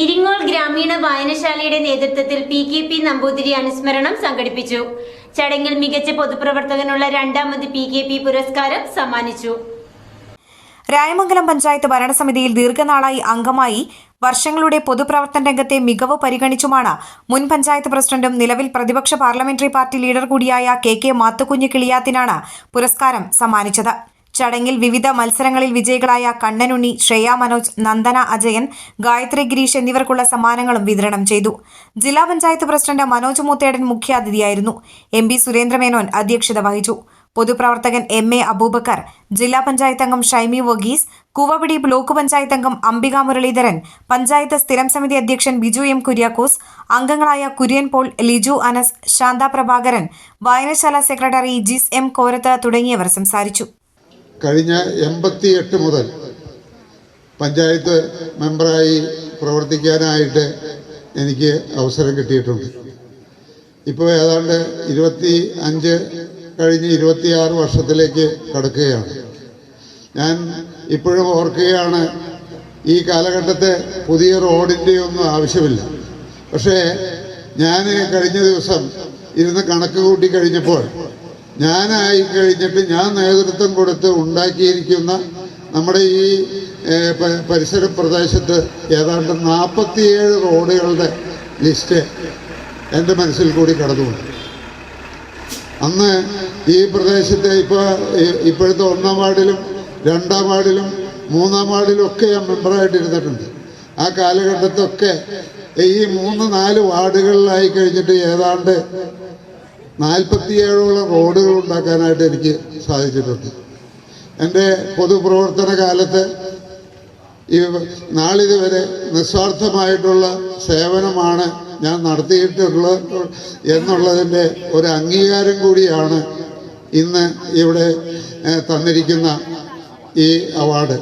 ഇരിങ്ങോൾ ഗ്രാമീണ വായനശാലയുടെ നേതൃത്വത്തിൽ P K P Namboothiri അനുസ്മരണം സംഘടിപ്പിച്ചു. ചടങ്ങിൽ മികച്ച പൊതുപ്രവർത്തകനുള്ള രണ്ടാമത് പി കെ പി പുരസ്കാരം സമ്മാനിച്ചു. രായമംഗലം പഞ്ചായത്ത് ഭരണസമിതിയിൽ ദീർഘനാളായി അംഗമായി വർഷങ്ങളുടെ പൊതുപ്രവർത്തന രംഗത്തെ മികവ് പരിഗണിച്ചുമാണ് മുൻ പഞ്ചായത്ത് പ്രസിഡന്റും നിലവിൽ പ്രതിപക്ഷ പാർലമെന്ററി പാർട്ടി ലീഡർ കൂടിയായ കെ കെ മാത്തുക്കുഞ്ഞ് കിളിയാത്തിനാണ് പുരസ്കാരം സമ്മാനിച്ചത്. ചടങ്ങിൽ വിവിധ മത്സരങ്ങളിൽ വിജയികളായ കണ്ണനുണ്ണി ശ്രേയ മനോജ് നന്ദന അജയൻ ഗായത്രി ഗിരീഷ് എന്നിവർക്കുള്ള സമ്മാനങ്ങളും വിതരണം ചെയ്തു. ജില്ലാ പഞ്ചായത്ത് പ്രസിഡന്റ് മനോജ് മൂത്തേടൻ മുഖ്യാതിഥിയായിരുന്നു. എം പി സുരേന്ദ്രമേനോൻ അധ്യക്ഷത വഹിച്ചു. പൊതുപ്രവർത്തകൻ എം എ അബൂബക്കർ ജില്ലാ പഞ്ചായത്ത് അംഗം ഷൈമി വർഗീസ് കൂവപിടി ബ്ലോക്ക് പഞ്ചായത്ത് അംഗം അംബിക മുരളീധരൻ പഞ്ചായത്ത് സ്ഥിരം സമിതി അധ്യക്ഷൻ ബിജു എം കുര്യാക്കോസ് അംഗങ്ങളായ കുര്യൻ പോൾ ലിജു അനസ് ശാന്ത പ്രഭാകരൻ വായനശാല സെക്രട്ടറി ജിസ് എം കോരത്ത് തുടങ്ങിയവർ സംസാരിച്ചു. കഴിഞ്ഞ എൺപത്തി എട്ട് മുതൽ പഞ്ചായത്ത് മെമ്പറായി പ്രവർത്തിക്കാനായിട്ട് എനിക്ക് അവസരം കിട്ടിയിട്ടുണ്ട്. ഇപ്പോൾ ഏതാണ്ട് ഇരുപത്തി അഞ്ച് കഴിഞ്ഞ് ഇരുപത്തിയാറ് വർഷത്തിലേക്ക് കടക്കുകയാണ്. ഞാൻ ഇപ്പോഴും ഓർക്കുകയാണ് ഈ കാലഘട്ടത്തെ പുതിയ റോഡിന്റെ ഒന്നും ആവശ്യമില്ല. പക്ഷേ ഞാൻ കഴിഞ്ഞ ദിവസം ഇരുന്ന് കണക്ക് കൂട്ടി കഴിഞ്ഞപ്പോൾ ഞാനായി കഴിഞ്ഞിട്ട് ഞാൻ നേതൃത്വം കൊടുത്ത് ഉണ്ടാക്കിയിരിക്കുന്ന നമ്മുടെ ഈ പരിസര പ്രദേശത്ത് ഏതാണ്ട് നാൽപ്പത്തിയേഴ് റോഡുകളുടെ ലിസ്റ്റ് എന്റെ മനസ്സിൽ കൂടി കടന്നുപോയി. അന്ന് ഈ പ്രദേശത്തെ ഇപ്പോൾ ഇപ്പോഴത്തെ ഒന്നാം വാർഡിലും രണ്ടാം വാർഡിലും മൂന്നാം വാർഡിലും ഒക്കെ ഞാൻ മെമ്പറായിട്ട് ഇരുന്നിട്ടുണ്ട് ആ കാലഘട്ടത്തൊക്കെ ഈ മൂന്ന് നാല് വാർഡുകളിലായി കഴിഞ്ഞിട്ട് ഏതാണ്ട് നാൽപ്പത്തിയേഴോളം റോഡുകൾ ഉണ്ടാക്കാനായിട്ട് എനിക്ക് സാധിച്ചിട്ടുണ്ട്. എന്റെ പൊതുപ്രവർത്തന കാലത്ത് ഈ നാളിതുവരെ നിസ്വാർത്ഥമായിട്ടുള്ള സേവനമാണ് ഞാൻ നടത്തിയിട്ടുള്ളത് എന്നുള്ളതിന്റെ ഒരു അംഗീകാരം കൂടിയാണ് ഇന്ന് ഇവിടെ തന്നിരിക്കുന്ന ഈ അവാർഡ്.